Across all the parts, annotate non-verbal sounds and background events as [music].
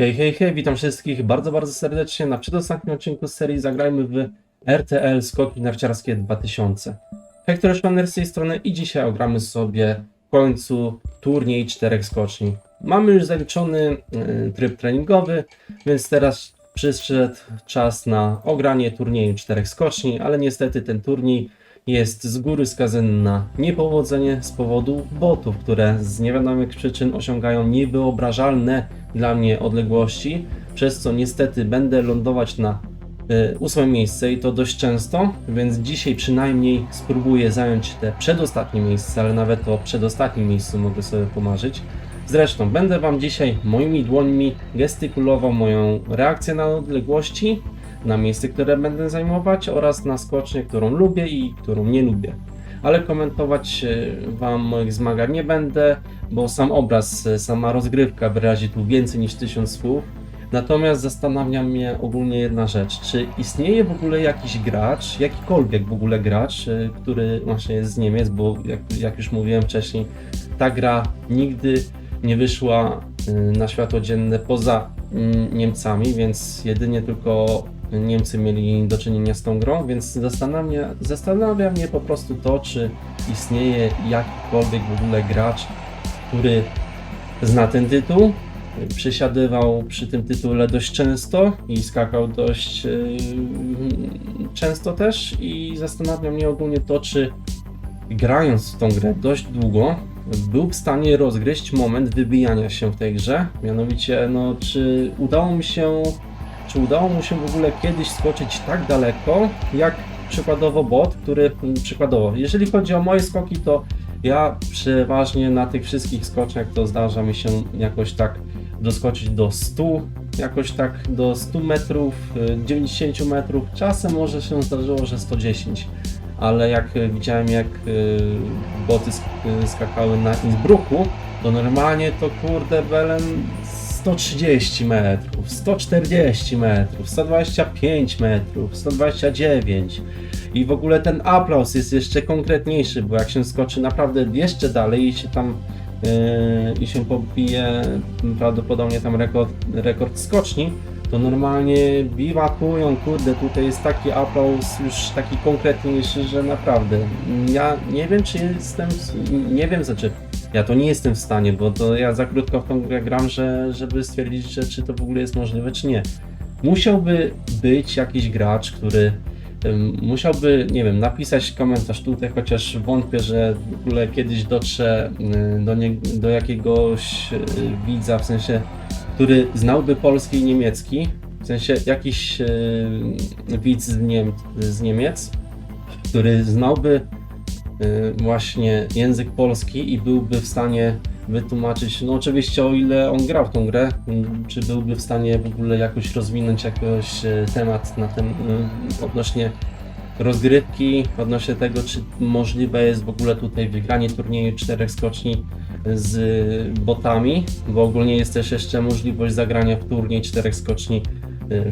Hej, hej, hej, witam wszystkich bardzo, bardzo serdecznie na przedostatnim odcinku z serii Zagrajmy w RTL Skoki Narciarskie 2000. Hector Szpaner z tej strony i dzisiaj ogramy sobie w końcu turniej czterech skoczni. Mamy już zaliczony e, tryb treningowy, więc teraz przyszedł czas na ogranie turnieju czterech skoczni, ale niestety ten turniej jest z góry skazany na niepowodzenie z powodu botów, które z niewiadomych przyczyn osiągają niewyobrażalne dla mnie odległości, przez co niestety będę lądować na y, ósme miejsce i to dość często, więc dzisiaj przynajmniej spróbuję zająć te przedostatnie miejsce, ale nawet o przedostatnim miejscu mogę sobie pomarzyć. Zresztą będę Wam dzisiaj moimi dłońmi gestykulował moją reakcję na odległości, na miejsce, które będę zajmować oraz na skocznię, którą lubię i którą nie lubię. Ale komentować e, Wam moich zmagań nie będę, bo sam obraz, e, sama rozgrywka wyrazi tu więcej niż tysiąc słów. Natomiast zastanawia mnie ogólnie jedna rzecz. Czy istnieje w ogóle jakiś gracz, jakikolwiek w ogóle gracz, e, który właśnie jest z Niemiec, bo jak, jak już mówiłem wcześniej, ta gra nigdy nie wyszła na światło dzienne poza mm, Niemcami, więc jedynie tylko Niemcy mieli do czynienia z tą grą, więc zastanawia, zastanawia mnie po prostu to, czy istnieje jakikolwiek w ogóle gracz, który zna ten tytuł, przysiadywał przy tym tytule dość często i skakał dość yy, często też i zastanawia mnie ogólnie to, czy grając w tą grę dość długo, był w stanie rozgryźć moment wybijania się w tej grze. Mianowicie, no, czy udało mi się, czy udało mu się w ogóle kiedyś skoczyć tak daleko, jak przykładowo bot, który mm, przykładowo, jeżeli chodzi o moje skoki, to ja przeważnie na tych wszystkich skoczniach to zdarza mi się jakoś tak doskoczyć do 100, jakoś tak do 100 metrów, y, 90 metrów, czasem może się zdarzyło, że 110 ale jak y, widziałem jak y, boty y, skakały na Innsbrucku, to normalnie to kurde Belen 130 metrów, 140 metrów, 125 metrów, 129 i w ogóle ten aplauz jest jeszcze konkretniejszy, bo jak się skoczy naprawdę jeszcze dalej i się tam yy, i się pobije prawdopodobnie tam rekord, rekord skoczni, to normalnie biwakują, kurde, tutaj jest taki aplauz już taki konkretniejszy, że naprawdę, ja nie wiem czy jestem, nie wiem, znaczy, ja to nie jestem w stanie, bo to ja za krótko w tą grę gram, że, żeby stwierdzić, że czy to w ogóle jest możliwe, czy nie. Musiałby być jakiś gracz, który musiałby, nie wiem, napisać komentarz tutaj, chociaż wątpię, że w ogóle kiedyś dotrze do, nie, do jakiegoś widza, w sensie który znałby polski i niemiecki, w sensie jakiś widz z, Niem z Niemiec, który znałby właśnie język polski i byłby w stanie wytłumaczyć, no oczywiście o ile on grał w tą grę, m, czy byłby w stanie w ogóle jakoś rozwinąć jakiś e, temat na ten, e, odnośnie rozgrywki, odnośnie tego, czy możliwe jest w ogóle tutaj wygranie turnieju czterech skoczni z botami, bo ogólnie jest też jeszcze możliwość zagrania w turniej czterech skoczni y,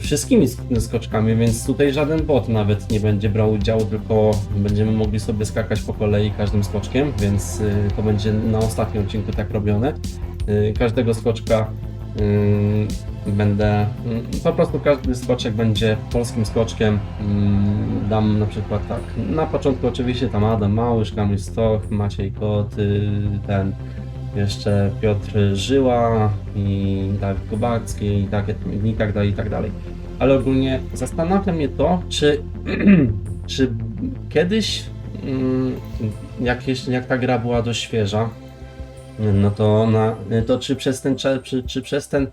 wszystkimi sk- skoczkami, więc tutaj żaden bot nawet nie będzie brał udziału, tylko będziemy mogli sobie skakać po kolei każdym skoczkiem, więc y, to będzie na ostatnim odcinku tak robione. Y, Każdego skoczka y, będę, y, po prostu każdy skoczek będzie polskim skoczkiem. Y, Dam na przykład tak, na początku oczywiście tam Adam Małysz, Kamil Stoch, Maciej Kot, y, ten jeszcze Piotr Żyła i Dawid Kubacki i, takie, i tak dalej, i tak dalej. Ale ogólnie zastanawia mnie to, czy, [clears throat] czy kiedyś, mm, jak, jeszcze- jak ta gra była dość świeża, no to, to czy, przez ten, czy, czy przez ten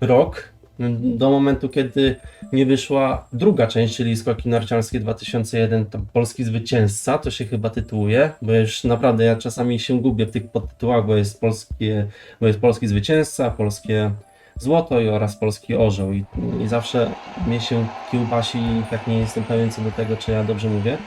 rok, do momentu kiedy nie wyszła druga część, czyli Skoki Narciarskie 2001, to polski zwycięzca, to się chyba tytułuje, bo już naprawdę ja czasami się gubię w tych podtytułach, bo jest polskie, bo jest polski zwycięzca, polskie złoto i oraz polski orzeł. I, i zawsze mnie się kiełbasi, jak nie jestem pewien co do tego, czy ja dobrze mówię,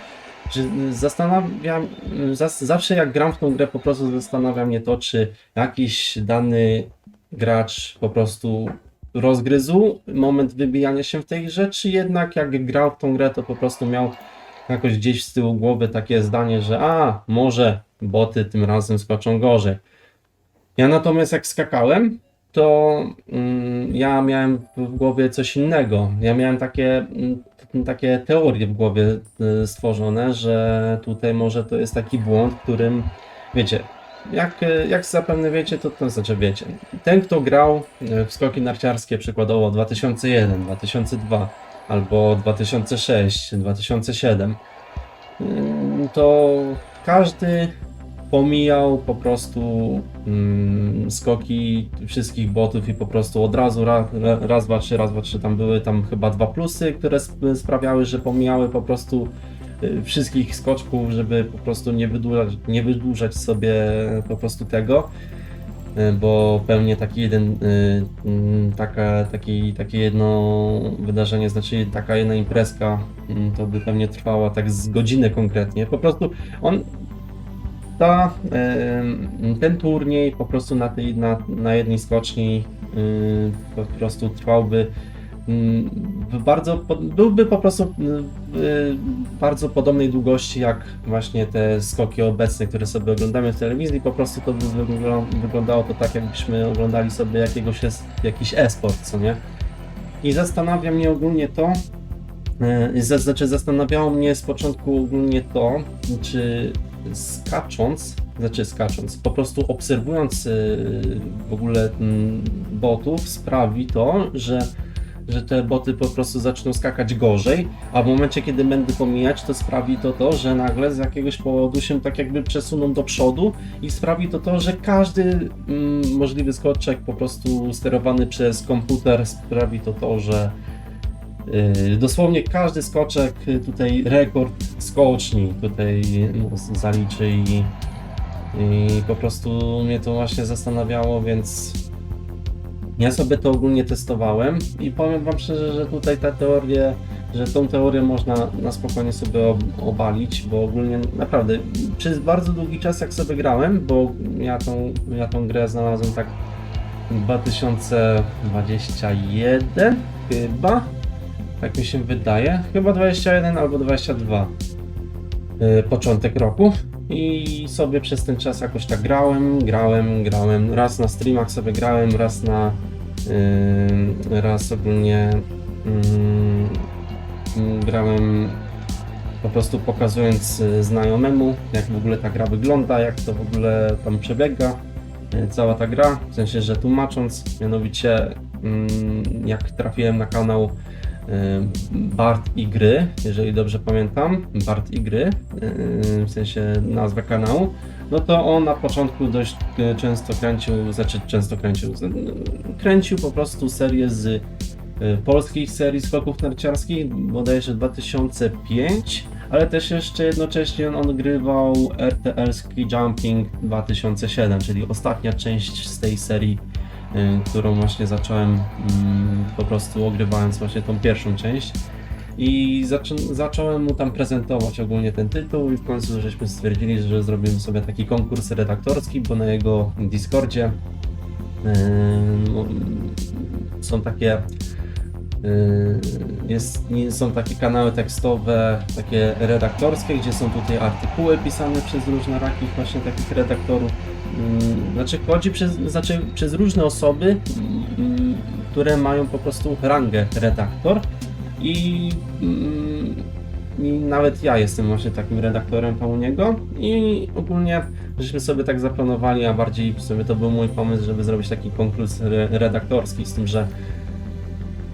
zastanawiam, zas, zawsze jak gram w tą grę, po prostu zastanawia mnie to, czy jakiś dany gracz po prostu rozgryzł moment wybijania się w tej grze, czy jednak jak grał w tą grę, to po prostu miał jakoś gdzieś z tyłu głowy takie zdanie, że a, może boty tym razem skoczą gorzej. Ja natomiast jak skakałem, to mm, ja miałem w głowie coś innego. Ja miałem takie, mm, takie teorie w głowie y, stworzone, że tutaj może to jest taki błąd, którym, wiecie, jak, y, jak zapewne wiecie, to to znaczy wiecie, ten kto grał y, w skoki narciarskie przykładowo 2001, 2002 albo 2006, 2007, mm, to każdy pomijał po prostu mm, skoki wszystkich botów i po prostu od razu ra, ra, raz, dwa, trzy, raz, dwa, trzy tam były tam chyba dwa plusy, które sp- sprawiały, że pomijały po prostu wszystkich skoczków, żeby po prostu nie wydłużać, nie wydłużać sobie po prostu tego, y, bo pewnie taki jeden, y, mm, taka, taki, takie jedno wydarzenie, znaczy taka jedna imprezka, mm, to by pewnie trwała tak z godzinę konkretnie. Po prostu on ta, ten turniej po prostu na, tej, na, na jednej skoczni y, po prostu trwałby bardzo, byłby po prostu y, w bardzo podobnej długości jak właśnie te skoki obecne, które sobie oglądamy w telewizji, po prostu to by wyglą- wyglądało to tak, jakbyśmy oglądali sobie jakiegoś jakiś e-sport, co nie? I zastanawia mnie ogólnie to, y, znaczy zastanawiało mnie z początku ogólnie to, czy skacząc, znaczy skacząc, po prostu obserwując y, w ogóle mm, botów sprawi to, że, że te boty po prostu zaczną skakać gorzej, a w momencie kiedy będę pomijać, to sprawi to to, że nagle z jakiegoś powodu się tak jakby przesuną do przodu i sprawi to to, że każdy mm, możliwy skoczek po prostu sterowany przez komputer sprawi to to, że Yy, Dosłownie każdy skoczek tutaj rekord skoczni tutaj no, zaliczy i, i po prostu mnie to właśnie zastanawiało, więc ja sobie to ogólnie testowałem i powiem wam szczerze, że tutaj ta teorię, że tą teorię można na spokojnie sobie ob- obalić, bo ogólnie naprawdę przez bardzo długi czas jak sobie grałem, bo ja tą, ja tą grę znalazłem tak 2021 chyba, tak mi się wydaje. Chyba 21 albo 22. Yy, początek roku. I sobie przez ten czas jakoś tak grałem, grałem, grałem. Raz na streamach sobie grałem, raz na. Yy, raz ogólnie. Yy, grałem po prostu pokazując y, znajomemu, jak w ogóle ta gra wygląda, jak to w ogóle tam przebiega y, cała ta gra, w sensie, że tłumacząc, mianowicie jak trafiłem na kanał Bart i gry, jeżeli dobrze pamiętam, Bart i gry, w sensie nazwa kanału, no to on na początku dość y, często kręcił, znaczy często kręcił, kręcił po prostu serię z y, polskich serii skoków narciarskich, bodajże 2005, ale też jeszcze jednocześnie on odgrywał RTL Ski Jumping 2007, czyli ostatnia część z tej serii, którą właśnie zacząłem mm, po prostu ogrywając właśnie tą pierwszą część. I zaczą, zacząłem mu tam prezentować ogólnie ten tytuł i w końcu żeśmy stwierdzili, że zrobimy sobie taki konkurs redaktorski, bo na jego Discordzie yy, są takie Yy, jest, są takie kanały tekstowe, takie redaktorskie, gdzie są tutaj artykuły pisane przez różne raki właśnie takich redaktorów. Yy, Znaczy chodzi przez, znaczy, przez różne osoby, yy, które mają po prostu rangę redaktor i, yy, i nawet ja jestem właśnie takim redaktorem u niego i ogólnie żeśmy sobie tak zaplanowali, a bardziej w sumie to był mój pomysł, żeby zrobić taki konkurs re- redaktorski z tym, że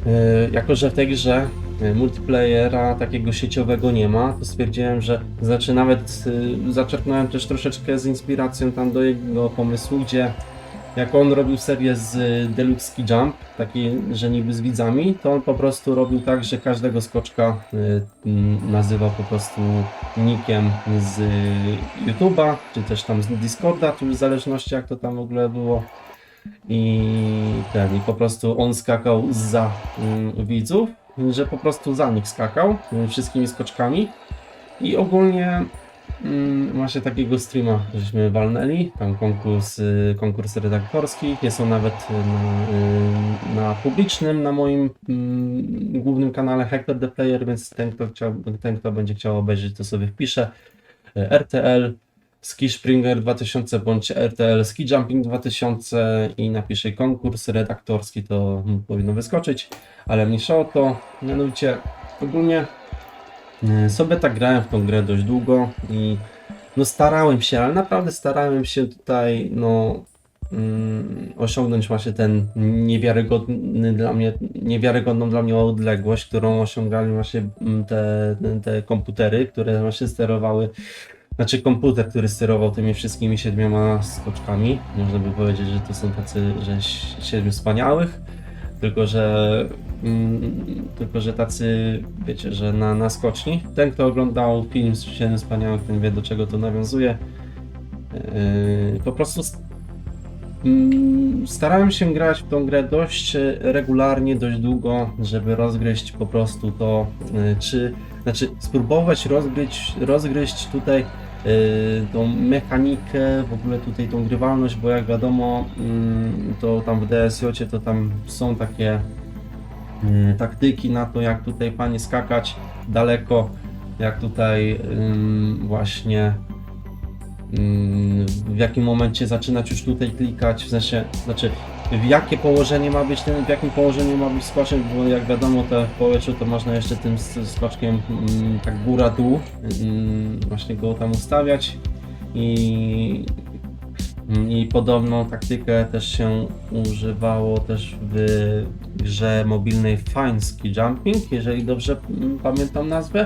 Yy, Jako, że w tej grze multiplayera takiego sieciowego nie ma, to stwierdziłem, że znaczy nawet yy, zaczerpnąłem też troszeczkę z inspiracją tam do jego pomysłu, gdzie jak on robił serię z y, Deluxe Ski Jump, taki, że niby z widzami, to on po prostu robił tak, że każdego skoczka y, nazywał po prostu nickiem z y, YouTube'a, czy też tam z Discorda, tu w zależności jak to tam w ogóle było. I ten, i po prostu on skakał za mm, widzów, że po prostu za nich skakał wszystkimi skoczkami. I ogólnie mm, właśnie takiego streama żeśmy walnęli, tam konkurs, y, konkurs redaktorski, jest on nawet y, na, y, na publicznym, na moim mm, głównym kanale Hector the Player, więc ten kto, chciał, ten, kto będzie chciał obejrzeć, to sobie wpisze. RTL Ski Springer 2000 bądź RTL Ski Jumping 2000 i napiszę konkurs redaktorski, to powinno wyskoczyć, ale mniejsza o to. Mianowicie ogólnie y, sobie tak grałem w tą grę dość długo i no starałem się, ale naprawdę starałem się tutaj no mm, osiągnąć właśnie ten niewiarygodny dla mnie, niewiarygodną dla mnie odległość, którą osiągali właśnie mm, te, te komputery, które właśnie sterowały znaczy komputer, który sterował tymi wszystkimi siedmioma skoczkami. Można by powiedzieć, że to są tacy, że si- siedmiu wspaniałych, tylko że mm, tylko że tacy, wiecie, że na, na skoczni. Ten, kto oglądał film z siedmiu wspaniałych, ten wie do czego to nawiązuje. Yy, po prostu mm, starałem się grać w tą grę dość regularnie, dość długo, żeby rozgryźć po prostu to, e, czy znaczy spróbować rozgryźć, rozgryźć tutaj tą mechanikę, w ogóle tutaj tą grywalność, bo jak wiadomo, mm, to tam w DSJ to tam są takie y, taktyki na to, jak tutaj panie skakać daleko, jak tutaj ym, właśnie w jakim momencie zaczynać już tutaj klikać, w sensie, znaczy w jakie położenie ma być ten, w jakim położeniu ma być skoczek, bo jak wiadomo te w powietrzu to można jeszcze tym s- skoczkiem mm, tak góra dół mm, właśnie go tam ustawiać i mm, i podobną taktykę też się używało też w grze mobilnej Fine Ski Jumping, jeżeli dobrze pamiętam nazwę.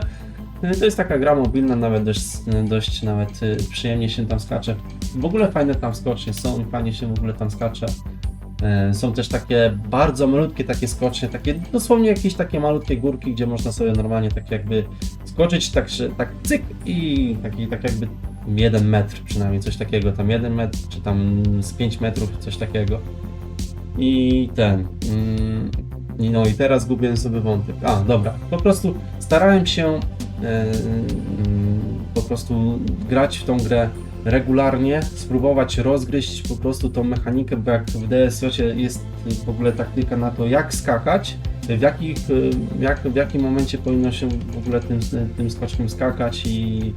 Y, To jest taka gra mobilna, nawet dość, dość nawet y, przyjemnie się tam skacze. W ogóle fajne tam skocznie są i fajnie się w ogóle tam skacze. E, Są też takie bardzo malutkie takie skocznie, takie dosłownie jakieś takie malutkie górki, gdzie można sobie normalnie tak jakby skoczyć tak, tak cyk i taki tak jakby jeden metr przynajmniej, coś takiego, tam jeden metr, czy tam z 5 metrów, coś takiego. I ten. Mm, no i teraz gubię sobie wątek. A, dobra. Po prostu starałem się e, mm, po prostu grać w tą grę regularnie, spróbować rozgryźć po prostu tą mechanikę, bo jak w DSJ jest w ogóle taktyka na to, jak skakać, w, jakich, jak, w jakim momencie powinno się w ogóle tym, tym skoczkiem skakać i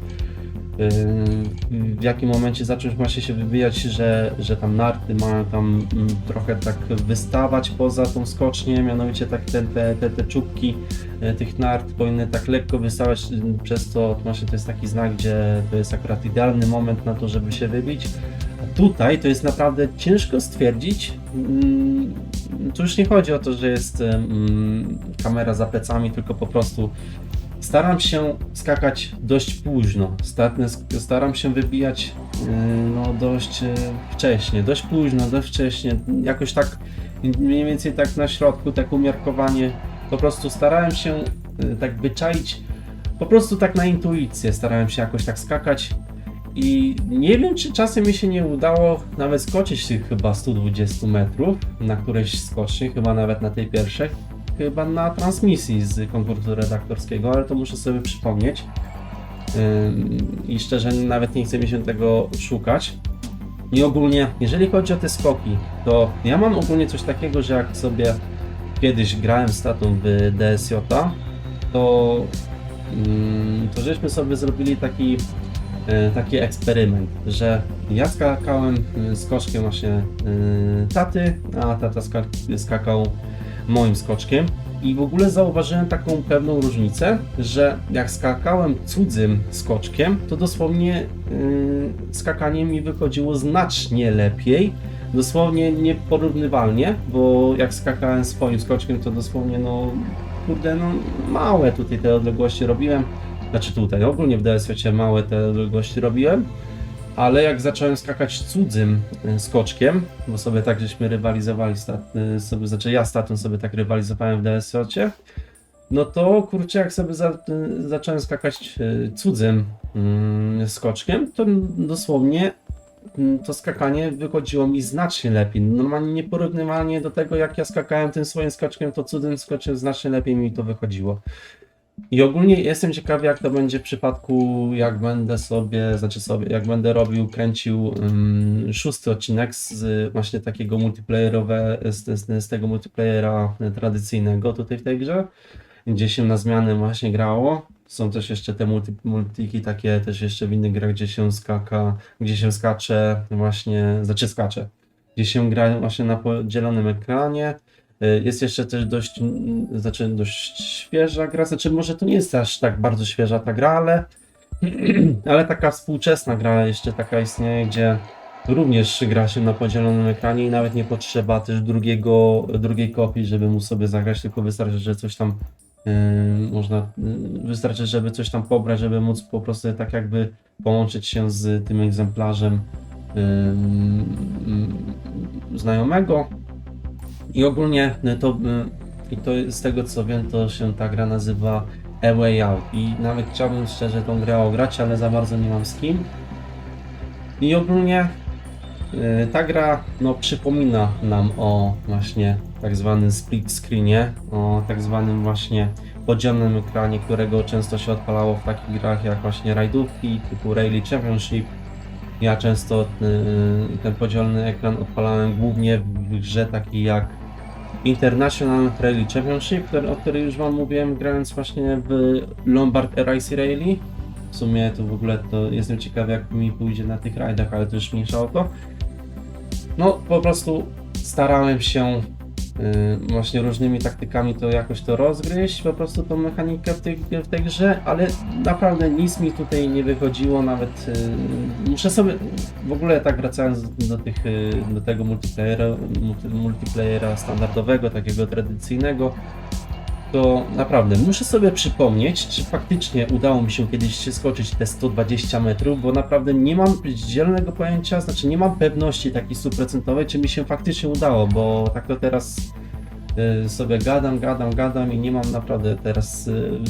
w jakim momencie zacząć właśnie się wybijać, że, że tam narty mają tam mm, trochę tak wystawać poza tą skocznię, mianowicie tak te, te, te, te czubki e, tych nart powinny tak lekko wystawać, y, przez to właśnie to jest taki znak, gdzie to jest akurat idealny moment na to, żeby się wybić. A tutaj to jest naprawdę ciężko stwierdzić. mm, Tu już nie chodzi o to, że jest mm, kamera za plecami, tylko po prostu staram się skakać dość późno. Sta- Staram się wybijać yy, no, dość yy, wcześnie, dość późno, dość wcześnie. Jakoś tak mniej więcej tak na środku, tak umiarkowanie. Po prostu starałem się yy, tak wyczaić, po prostu tak na intuicję starałem się jakoś tak skakać. I nie wiem, czy czasem mi się nie udało nawet skoczyć tych chyba 120 metrów na którejś skoczni, chyba nawet na tej pierwszej chyba na transmisji z konkursu redaktorskiego, ale to muszę sobie przypomnieć. I szczerze nawet nie chce mi się tego szukać. I ogólnie, jeżeli chodzi o te skoki, to ja mam ogólnie coś takiego, że jak sobie kiedyś grałem z tatą w DSJ, to, to żeśmy sobie zrobili taki, e, taki eksperyment, że ja skakałem y, skoczkiem właśnie y, taty, a tata ska- skakał moim skoczkiem. I w ogóle zauważyłem taką pewną różnicę, że jak skakałem cudzym skoczkiem, to dosłownie yy, skakanie mi wychodziło znacznie lepiej, dosłownie nieporównywalnie, bo jak skakałem swoim skoczkiem, to dosłownie no kurde, no małe tutaj te odległości robiłem, znaczy tutaj ogólnie w DSJ małe te odległości robiłem, ale jak zacząłem skakać cudzym y, skoczkiem, bo sobie tak żeśmy rywalizowali, y, sobie, znaczy ja z tatą sobie tak rywalizowałem w DSJ, no to kurczę, jak sobie za, y, zacząłem skakać cudzym mm, skoczkiem, to dosłownie mm, to skakanie wychodziło mi znacznie lepiej. Normalnie nieporównywalnie do tego, jak ja skakałem tym swoim skoczkiem, to cudzym skoczkiem znacznie lepiej mi to wychodziło. I ogólnie jestem ciekawy, jak to będzie w przypadku, jak będę sobie, znaczy sobie, jak będę robił, kręcił ym, szósty odcinek z właśnie takiego multiplayerowe, z, z, z tego multiplayera tradycyjnego tutaj w tej grze. gdzie się na zmianę właśnie grało. Są też jeszcze te multi, multiki takie też jeszcze w innych grach, gdzie się skaka, gdzie się skacze właśnie, znaczy skacze, gdzie się gra właśnie na podzielonym ekranie. Y, Jest jeszcze też dość, mm, znaczy dość świeża gra, znaczy może to nie jest aż tak bardzo świeża ta gra, ale, [clears throat] ale taka współczesna gra jeszcze taka istnieje, gdzie również gra się na podzielonym ekranie i nawet nie potrzeba też drugiego, drugiej kopii, żeby móc sobie zagrać, tylko wystarczy, że coś tam yy, można, yy, wystarczy, żeby coś tam pobrać, żeby móc po prostu tak jakby połączyć się z tym egzemplarzem yy, znajomego. I ogólnie y, to, y, i to z tego co wiem, to się ta gra nazywa A Way Out. I nawet chciałbym szczerze tą grę ograć, ale za bardzo nie mam z kim. I ogólnie y, ta gra no, przypomina nam o właśnie tak zwanym split screenie, o tak zwanym właśnie podzielonym ekranie, którego często się odpalało w takich grach jak właśnie rajdówki typu Rally Championship. Ja często y, ten podzielony ekran odpalałem głównie w grze takiej jak International Rally Championship, o której już Wam mówiłem, grając właśnie w Lombard Race Rally. W sumie to w ogóle to jestem ciekawy, jak mi pójdzie na tych rajdach, ale to już mniejsza o to. No, po prostu starałem się właśnie różnymi taktykami to jakoś to rozgryźć, po prostu tą mechanikę w tej, w tej grze, ale naprawdę nic mi tutaj nie wychodziło, nawet y, muszę sobie, w ogóle tak wracając do, tych, y, do tego multiplayera, multi, multiplayera standardowego, takiego tradycyjnego, to naprawdę muszę sobie przypomnieć, czy faktycznie udało mi się kiedyś skoczyć te 120 metrów, bo naprawdę nie mam zielonego pojęcia, znaczy nie mam pewności takiej stuprocentowej, czy mi się faktycznie udało, bo tak to teraz sobie gadam, gadam, gadam i nie mam naprawdę teraz. y,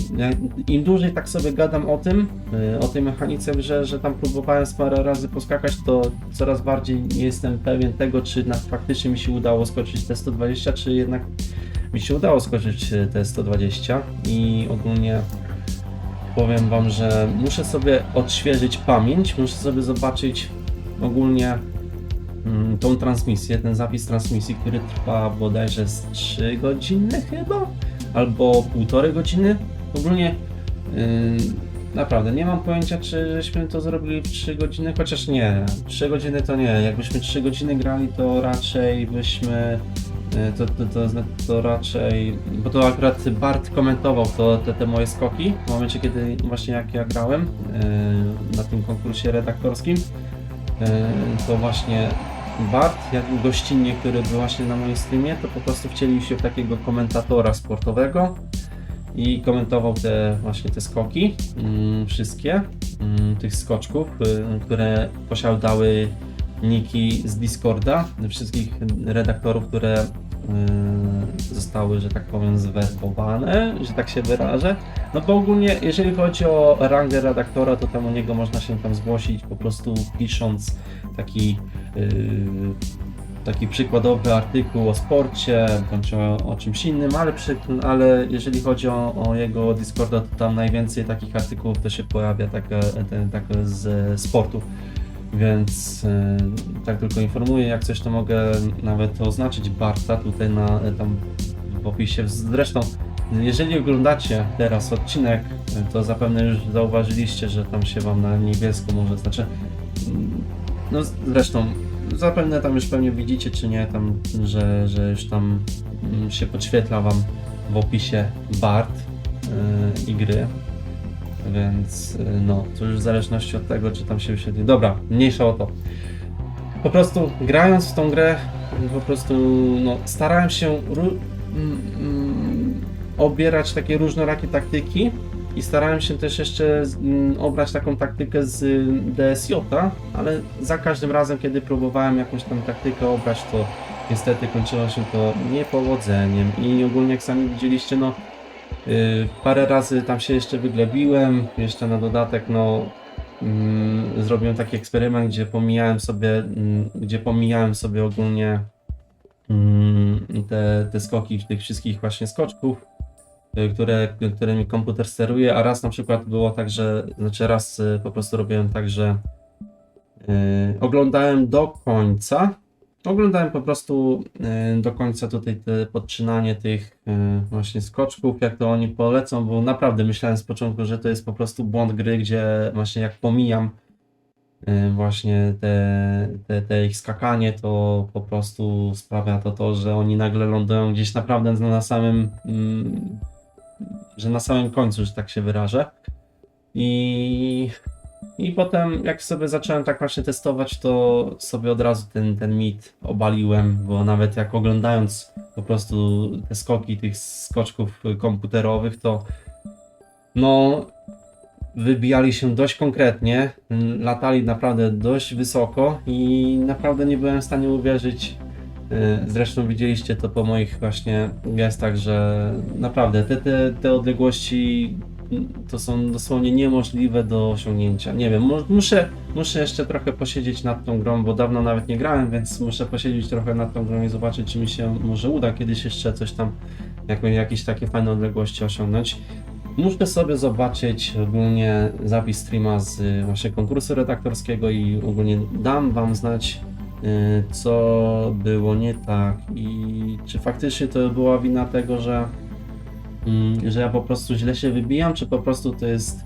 Im dłużej tak sobie gadam o tym, y, o tej mechanice w grze, że tam próbowałem parę razy poskakać, to coraz bardziej nie jestem pewien tego, czy na, faktycznie mi się udało skoczyć te 120, czy jednak mi się udało skoczyć y, te 120 i ogólnie powiem Wam, że muszę sobie odświeżyć pamięć, muszę sobie zobaczyć ogólnie tą transmisję, ten zapis transmisji, który trwa bodajże z 3 godziny chyba, albo półtorej godziny. Ogólnie yy, naprawdę nie mam pojęcia, czy żeśmy to zrobili w 3 godziny, chociaż nie, 3 godziny to nie, jakbyśmy 3 godziny grali, to raczej byśmy E, to, to, to, to raczej, bo to akurat Bart komentował to, te, te moje skoki w momencie, kiedy właśnie jak ja grałem e, na tym konkursie redaktorskim, e, to właśnie Bart, jak gościnnie, który był właśnie na moim streamie, to po prostu wcielił się w takiego komentatora sportowego i komentował te właśnie te skoki, mm, wszystkie mm, tych skoczków, y, które posiadały niki z Discorda, wszystkich redaktorów, które y, zostały, że tak powiem, zwerbowane, że tak się wyrażę. No bo ogólnie, jeżeli chodzi o rangę redaktora, to tam u niego można się tam zgłosić po prostu pisząc taki taki przykładowy artykuł o sporcie, bądź o, o czymś innym, ale, przy, ale jeżeli chodzi o, o jego Discorda, to tam najwięcej takich artykułów to się pojawia tak, e, tak z sportu. Więc e, tak tylko informuję, jak coś to mogę nawet oznaczyć Barta tutaj na e, tam w opisie. Zresztą, jeżeli oglądacie teraz odcinek, to zapewne już zauważyliście, że tam się wam na niebiesko może znaczy. No zresztą, zapewne tam już pewnie widzicie, czy nie, tam, że, że już tam mm, się podświetla wam w opisie Bart yy, i gry. Więc y, no, to już w zależności od tego, czy tam się wyświetli. Dobra, mniejsza o to. Po prostu grając w tą grę, po prostu no, starałem się obierać takie różnorakie taktyki i starałem się też jeszcze mm, obrać taką taktykę z y, DSJ, ale za każdym razem, kiedy próbowałem jakąś tam taktykę obrać, to niestety kończyło się to niepowodzeniem. I ogólnie jak sami widzieliście, no Yy, parę razy tam się jeszcze wyglebiłem, jeszcze na dodatek, no mm, zrobiłem taki eksperyment, gdzie pomijałem sobie, mm, gdzie pomijałem sobie ogólnie mm, te, te skoki tych wszystkich właśnie skoczków, y, które, którymi komputer steruje, a raz na przykład było tak, że, znaczy raz y, po prostu robiłem tak, że y, oglądałem do końca, oglądałem po prostu e, do końca tutaj te podczynanie tych e, właśnie skoczków, jak to oni polecą, bo naprawdę myślałem z początku, że to jest po prostu błąd gry, gdzie właśnie jak pomijam e, właśnie te, te, te ich skakanie, to po prostu sprawia to to, że oni nagle lądują gdzieś naprawdę na samym, mm, że na samym końcu, że tak się wyrażę. I i potem, jak sobie zacząłem tak właśnie testować, to sobie od razu ten, ten mit obaliłem, bo nawet jak oglądając po prostu te skoki tych skoczków komputerowych, to no wybijali się dość konkretnie, latali naprawdę dość wysoko i naprawdę nie byłem w stanie uwierzyć. Y, Zresztą widzieliście to po moich właśnie gestach, że naprawdę te, te, te odległości to są dosłownie niemożliwe do osiągnięcia. Nie wiem, mu- muszę, muszę jeszcze trochę posiedzieć nad tą grą, bo dawno nawet nie grałem, więc muszę posiedzieć trochę nad tą grą i zobaczyć, czy mi się może uda kiedyś jeszcze coś tam, jakieś takie fajne odległości osiągnąć. Muszę sobie zobaczyć ogólnie zapis streama z właśnie konkursu redaktorskiego i ogólnie dam wam znać, co było nie tak i czy faktycznie to była wina tego, że Mm, że ja po prostu źle się wybijam, czy po prostu to jest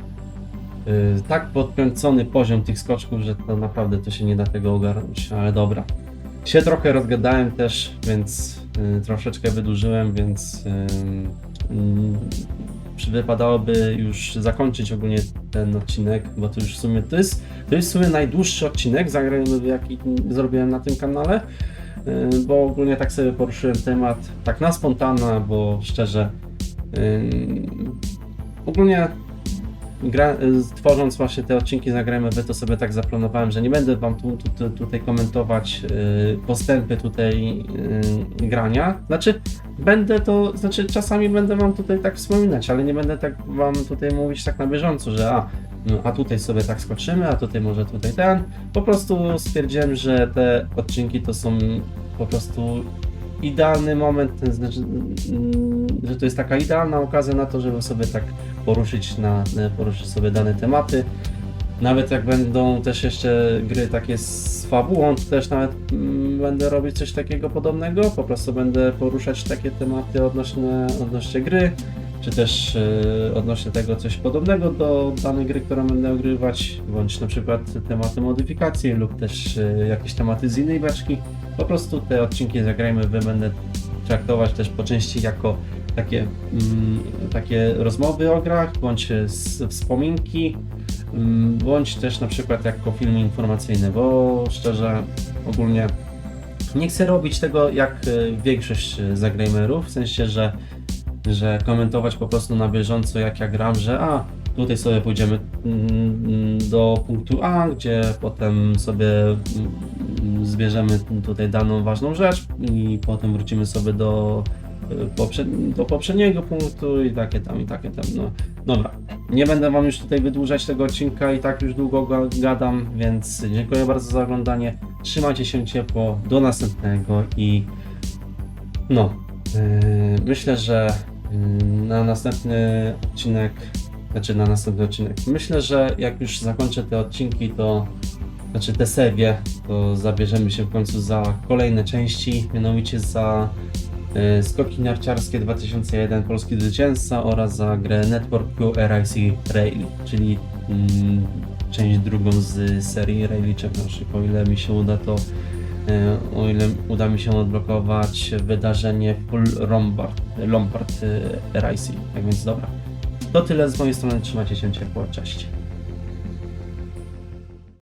y, tak podkręcony poziom tych skoczków, że to naprawdę to się nie da tego ogarnąć, ale dobra. Się trochę rozgadałem też, więc y, troszeczkę wydłużyłem, więc y, wypadałoby już zakończyć ogólnie ten odcinek, bo to już w sumie to jest, to jest w sumie najdłuższy odcinek, zagrajmy jaki zrobiłem na tym kanale, y, bo ogólnie tak sobie poruszyłem temat, tak na spontana, bo szczerze Ym, Ogólnie gra, y, tworząc właśnie te odcinki Zagrajmy Wy, to sobie tak zaplanowałem, że nie będę Wam tu, tu, tu, tutaj komentować y, postępy tutaj y, grania. Znaczy, będę to, znaczy czasami będę Wam tutaj tak wspominać, ale nie będę tak Wam tutaj mówić tak na bieżąco, że a, no, a tutaj sobie tak skoczymy, a tutaj może tutaj ten. Po prostu stwierdziłem, że te odcinki to są po prostu idealny moment, znaczy, mm, że to jest taka idealna okazja na to, żeby sobie tak poruszyć, na, poruszyć sobie dane tematy. Nawet jak będą też jeszcze gry takie z fabułą, to też nawet mm, będę robić coś takiego podobnego. Po prostu będę poruszać takie tematy odnośnie, odnośnie gry, czy też e, odnośnie tego coś podobnego do danej gry, którą będę ogrywać, bądź na przykład tematy modyfikacji lub też e, jakieś tematy z innej beczki. Po prostu te odcinki zagrajmy, wy będę traktować też po części jako takie, mm, takie rozmowy o grach, bądź s- wspominki, mm, bądź też na przykład jako filmy informacyjne, bo szczerze ogólnie nie chcę robić tego jak e, większość e, zagrajmerów, w sensie, że, że komentować po prostu na bieżąco jak ja gram, że a tutaj sobie pójdziemy mm, do punktu A, gdzie potem sobie zbierzemy tutaj daną ważną rzecz i potem wrócimy sobie do, e, do poprzedniego punktu i takie tam, i takie tam. No, dobra, nie będę Wam już tutaj wydłużać tego odcinka i tak już długo ga- gadam, więc dziękuję bardzo za oglądanie. Trzymajcie się ciepło, do następnego i no, yy, myślę, że yy, na następny odcinek, znaczy na następny odcinek, myślę, że jak już zakończę te odcinki, to znaczy te serie, to zabierzemy się w końcu za kolejne części, mianowicie za skoki narciarskie 2001 Polski Zwycięzca oraz za grę Network QRIC Rail, czyli mm, część drugą z serii Raili Championship. O ile mi się uda to, y, o ile uda mi się odblokować wydarzenie Full Lombard, Lombard y, RIC. Tak więc dobra. To tyle z mojej strony, trzymajcie się ciepło, cześć.